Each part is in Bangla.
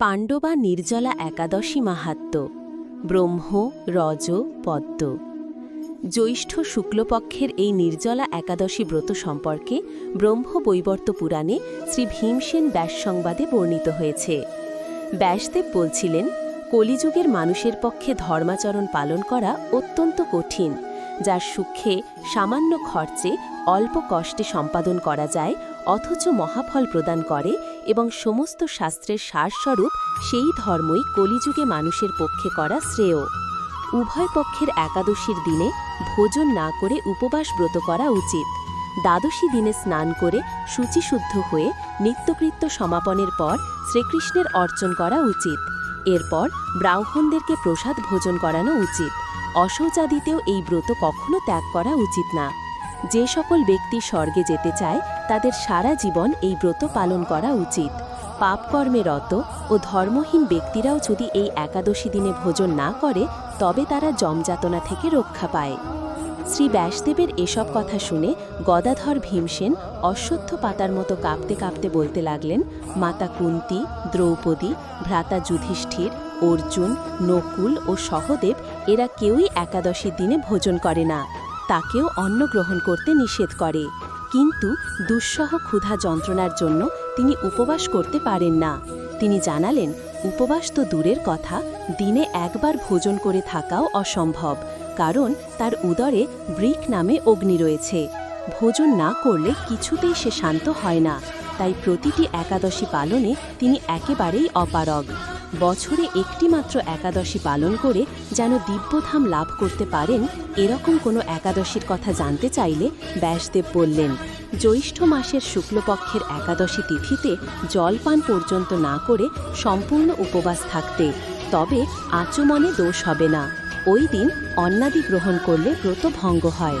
পাণ্ডবা নির্জলা একাদশী মাহাত্ম, ব্রহ্ম, রজ, পদ্ম। জ্যৈষ্ঠ শুক্লপক্ষের এই নির্জলা একাদশী ব্রত সম্পর্কে ব্রহ্ম বৈবর্ত পুরাণে শ্রী ভীমসেন ব্যাস সংবাদে বর্ণিত হয়েছে। ব্যাসদেব বলছিলেন, কলিযুগের মানুষের পক্ষে ধর্মাচরণ পালন করা অত্যন্ত কঠিন, যার সুখে সামান্য খরচে অল্প কষ্টে সম্পাদন করা যায়, অথচ মহাফল প্রদান করে এবং সমস্ত শাস্ত্রের সারস্বরূপ সেই ধর্মই কলিযুগে মানুষের পক্ষে করা শ্রেয়। উভয় পক্ষের একাদশীর দিনে ভোজন না করে উপবাস ব্রত করা উচিত। দ্বাদশী দিনে স্নান করে শুচিশুদ্ধ হয়ে নিত্যকৃত্য সমাপনের পর শ্রীকৃষ্ণের অর্চন করা উচিত। এরপর ব্রাহ্মণদেরকে প্রসাদ ভোজন করানো উচিত। অশৌচাদিতেও এই ব্রত কখনো ত্যাগ করা উচিত না। যে সকল ব্যক্তি স্বর্গে যেতে চায়, তাদের সারা জীবন এই ব্রত পালন করা উচিত। পাপকর্মে রত ও ধর্মহীন ব্যক্তিরাও যদি এই একাদশী দিনে ভোজন না করে, তবে তারা জমযাতনা থেকে রক্ষা পায়। শ্রী ব্যাসদেবের এসব কথা শুনে গদাধর ভীমসেন অশ্বত্থ পাতার মতো কাঁপতে কাঁপতে বলতে লাগলেন, মাতা কুন্তি, দ্রৌপদী, ভ্রাতা যুধিষ্ঠির, অর্জুন, নকুল ও সহদেব, এরা কেউই একাদশীর দিনে ভোজন করে না। তাকেও অন্ন গ্রহণ করতে নিষেধ করে। কিন্তু দুঃসহ ক্ষুধা যন্ত্রণার জন্য তিনি উপবাস করতে পারেন না। তিনি জানালেন, উপবাস তো দূরের কথা, দিনে একবার ভোজন করে থাকাও অসম্ভব, কারণ তার উদরে ব্রিক নামে অগ্নি রয়েছে। ভোজন না করলে কিছুতেই সে শান্ত হয় না, তাই প্রতিটি একাদশী পালনে তিনি একেবারেই অপারগ। বছরে একটি মাত্র একাদশী পালন করে যেন দিব্যধাম লাভ করতে পারেন, এরকম কোনো একাদশীর কথা জানতে চাইলে ব্যাসদেব বললেন, জ্যৈষ্ঠ মাসের শুক্লপক্ষের একাদশী তিথিতে জলপান পর্যন্ত না করে সম্পূর্ণ উপবাস থাকতে, তবে আচমনে দোষ হবে না। ওই দিন অন্নাদি গ্রহণ করলে ব্রত ভঙ্গ হয়।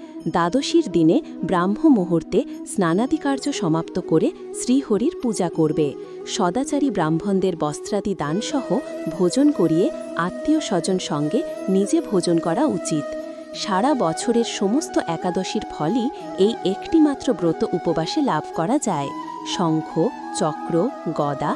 দ্বাদশীর দিনে ব্রাহ্ম মুহূর্তে স্নানাদি কার্য সমাপ্ত করে শ্রীহরির পূজা করবে। সদাচারী ব্রাহ্মণদের বস্ত্রাদি দানসহ ভোজন করিয়ে আত্মীয় স্বজন সঙ্গে নিজে ভোজন করা উচিত। সারা বছরের সমস্ত একাদশীর ফলই এই একটিমাত্র ব্রত উপবাসে লাভ করা যায়। শঙ্খ, চক্র, গদা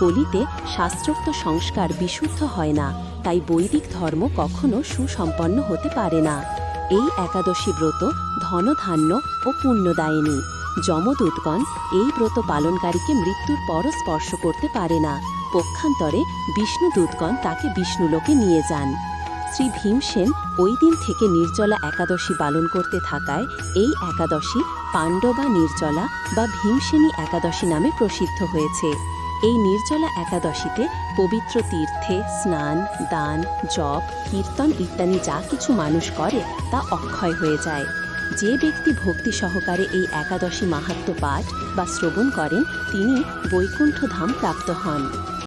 কলিতে শাস্ত্রোক্ত সংস্কার বিশুদ্ধ হয় না, তাই বৈদিক ধর্ম কখনো সুসম্পন্ন হতে পারে না। এই একাদশী ব্রত ধনধান্য ও পুণ্যদায়িনী। যমদূতগণ এই ব্রত পালনকারীকে মৃত্যুর পর স্পর্শ করতে পারে না। পক্ষান্তরে বিষ্ণুদূতগণ তাকে বিষ্ণুলোকে নিয়ে যান। শ্রী ভীমসেন ওই দিন থেকে নির্জলা একাদশী পালন করতে থাকায় এই একাদশী পাণ্ডবা নির্জলা বা ভীমসেনী একাদশী নামে প্রসিদ্ধ হয়েছে। এই নির্জলা একাদশীতে পবিত্র তীর্থে স্নান, দান, জপ, কীর্তন ইত্যাদি যা কিছু মানুষ করে তা অক্ষয় হয়ে যায়। যে ব্যক্তি ভক্তি সহকারে এই একাদশী মাহাত্ম পাঠ বা শ্রবণ করেন, তিনি বৈকুণ্ঠধাম প্রাপ্ত হন।